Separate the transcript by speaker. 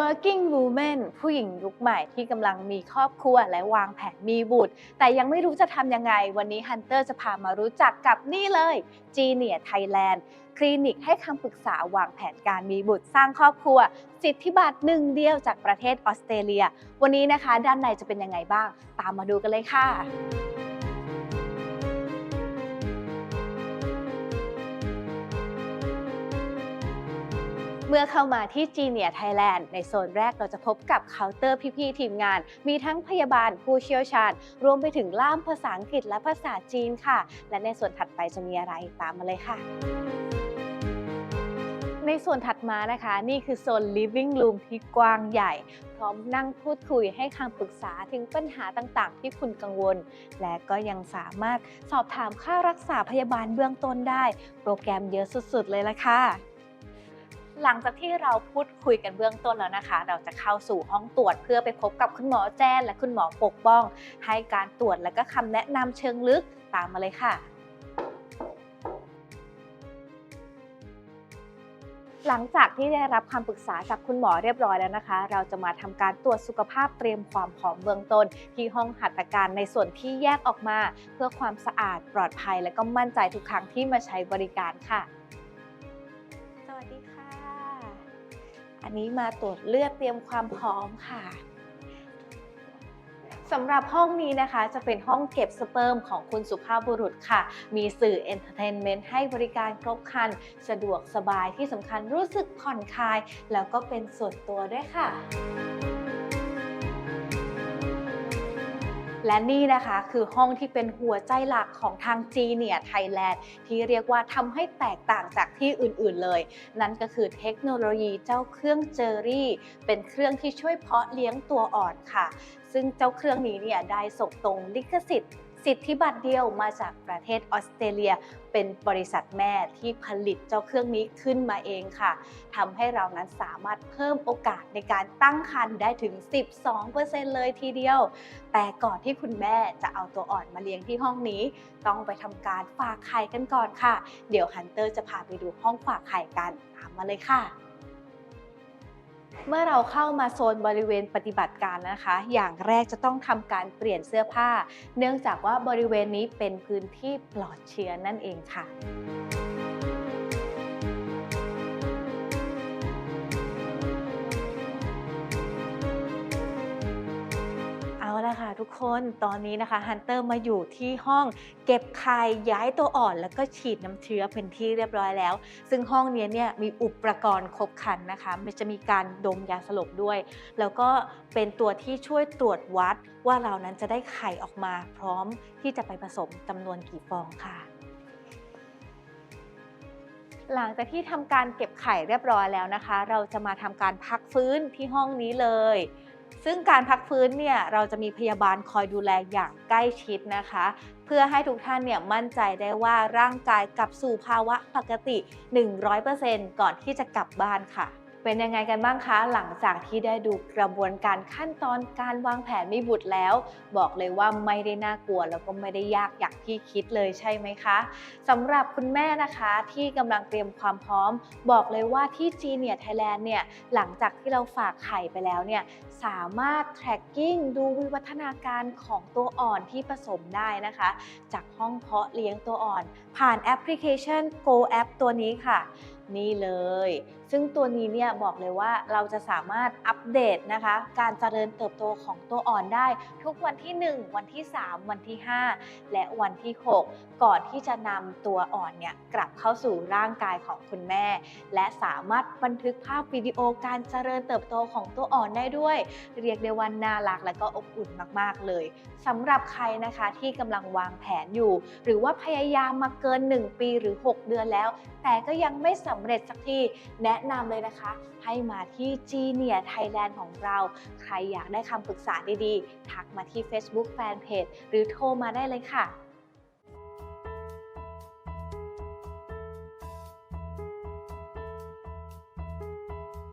Speaker 1: working woman ผู้หญิงยุคใหม่ที่กำลังมีครอบครัวและวางแผนมีบุตร แต่ยังไม่รู้จะทำยังไง วันนี้ฮันเตอร์จะพามารู้จักกับนี่เลย g e n i u s Thailand คลินิกให้คำปรึกษาวางแผนการมีบุตรสร้างครอบครัว สิทธิบัตรหนึ่งเดียวจากประเทศออสเตรเลีย วันนี้นะคะ ด้านในจะเป็นยังไงบ้าง ตามมาดูกันเลยค่ะ เมื่อเข้ามาที่ g e n i u s Thailand ในโซนแรกเราจะพบกับเคาน์เตอร์พี่ๆทีมงาน มีทั้งพยาบาลผู้เชี่ยวชาญ รวมไปถึงล่ามภาษาอังกฤษและภาษาจีนค่ะ และในส่วนถัดไปจะมีอะไรตามมาเลยค่ะในส่วนถัดมานะคะนี่คือโซน living room ที่กว้างใหญ่ พร้อมนั่งพูดคุยให้คำปรึกษาถึงปัญหาต่างๆ ที่คุณกังวล และก็ยังสามารถสอบถามค่ารักษาพยาบาลเบื้องต้นได้ โปรแกรมเยอะสุดๆเลยละค่ะ หลังจากที่เราพูดคุยกันเบื้องต้นแล้วนะคะ เราจะเข้าสู่ห้องตรวจเพื่อไปพบกับคุณหมอแจ้นและคุณหมอปกป้อง ให้การตรวจและก็คำแนะนำเชิงลึกตามมาเลยค่ะหลังจากที่ได้รับคำปรึกษาจากคุณหมอเรียบร้อยแล้วนะคะ เราจะมาทำการตรวจสุขภาพเตรียมความพร้อมเบื้องต้น ที่ห้องหัตถการในส่วนที่แยกออกมา เพื่อความสะอาดปลอดภัย และก็มั่นใจทุกครั้งที่มาใช้บริการค่ะ อันนี้มาตรวจเลือดเตรียมความพร้อมค่ะสำหรับห้องนี้นะคะจะเป็นห้องเก็บสเปิร์มของคุณสุภาพบุรุษค่ะ มีสื่อเอนเตอร์เทนเมนต์ให้บริการครบครัน สะดวกสบายที่สำคัญรู้สึกผ่อนคลาย แล้วก็เป็นส่วนตัวด้วยค่ะ และนี่นะคะคือห้องที่เป็นหัวใจหลักของทางจีเนียไทยแลนด์ที่เรียกว่าทำให้แตกต่างจากที่อื่นๆเลย นั่นก็คือเทคโนโลยีเจ้าเครื่องเจอรี่ เป็นเครื่องที่ช่วยเพาะเลี้ยงตัวอ่อนค่ะ ซึ่งเจ้าเครื่องนี้เนี่ยได้ส่งตรงลิขสิทธิ์ สิทธิบัตรเดียวมาจากประเทศออสเตรเลีย เป็นบริษัทแม่ที่ผลิตเจ้าเครื่องนี้ขึ้นมาเองค่ะทำให้เรานั้นสามารถเพิ่มโอกาสในการตั้งครรภ์ได้ถึง 12%เลยทีเดียว แต่ก่อนที่คุณแม่จะเอาตัวอ่อนมาเลี้ยงที่ห้องนี้ ต้องไปทำการฝากไข่กันก่อนค่ะ เดี๋ยวฮันเตอร์จะพาไปดูห้องฝากไข่กันตามมาเลยค่ะ เมื่อเราเข้ามาโซนบริเวณปฏิบัติการนะคะ อย่างแรกจะต้องทำการเปลี่ยนเสื้อผ้า เนื่องจากว่าบริเวณนี้เป็นพื้นที่ปลอดเชื้อนั่นเองค่ะ ทุกคนตอนนี้นะคะฮันเตอร์มาอยู่ที่ห้องเก็บไข่ย้ายตัวอ่อน แล้วก็ฉีดน้ำเชื้อเป็นที่เรียบร้อยแล้ว ซึ่งห้องนี้เนี่ยมีอุปกรณ์ครบครันนะคะมันจะมีการดมยาสลบด้วย แล้วก็เป็นตัวที่ช่วยตรวจวัดว่าเรานั้นจะได้ไข่ออกมา พร้อมที่จะไปผสมจำนวนกี่ฟองค่ะหลังจากที่ทำการเก็บไข่เรียบร้อยแล้วนะคะ เราจะมาทำการพักฟื้นที่ห้องนี้เลย ซึ่งการพักฟื้นเนี่ยเราจะมีพยาบาลคอยดูแลอย่างใกล้ชิดนะคะ เพื่อให้ทุกท่านเนี่ยมั่นใจได้ว่าร่างกายกลับสู่ภาวะปกติ 100%ก่อนที่จะกลับบ้านค่ะ เป็นยังไงกันบ้างคะ หลังจากที่ได้ดูกระบวนการขั้นตอนการวางแผนมีบุตรแล้ว บอกเลยว่าไม่ได้น่ากลัวแล้วก็ไม่ได้ยากอย่างที่คิดเลยใช่ไหมคะสำหรับคุณแม่นะคะที่กำลังเตรียมความพร้อม บอกเลยว่าที่จีเนียไทยแลนด์เนี่ยหลังจากที่เราฝากไข่ไปแล้วเนี่ยสามารถ tracking ดูวิวัฒนาการของตัวอ่อนที่ผสมได้นะคะ จากห้องเพาะเลี้ยงตัวอ่อน ผ่านแอปพลิเคชัน Go App ตัวนี้ค่ะ นี่เลย ซึ่งตัวนี้เนี่ยบอกเลยว่าเราจะสามารถอัปเดตนะคะ การเจริญเติบโตของตัวอ่อนได้ ทุกวันที่ 1 วันที่ 3 วันที่ 5 และวันที่ 6 ก่อนที่จะนำตัวอ่อนเนี่ยกลับเข้าสู่ร่างกายของคุณแม่ และสามารถบันทึกภาพวิดีโอการเจริญเติบโตของตัวอ่อนได้ด้วย เรียกได้ว่าน่ารักและก็อบอุ่นมาก ๆ เลยสำหรับใครนะคะที่กำลังวางแผนอยู่ หรือว่าพยายามมาเกิน 1 ปีหรือ 6 เดือนแล้ว แต่ก็ยังไม่สำเร็จสักทีแนะนำเลยนะคะ ให้มาที่จีเนียไทยแลนด์ของเรา ใครอยากได้คำปรึกษาดีๆ ทักมาที่ Facebook Fanpage หรือโทรมาได้เลยค่ะ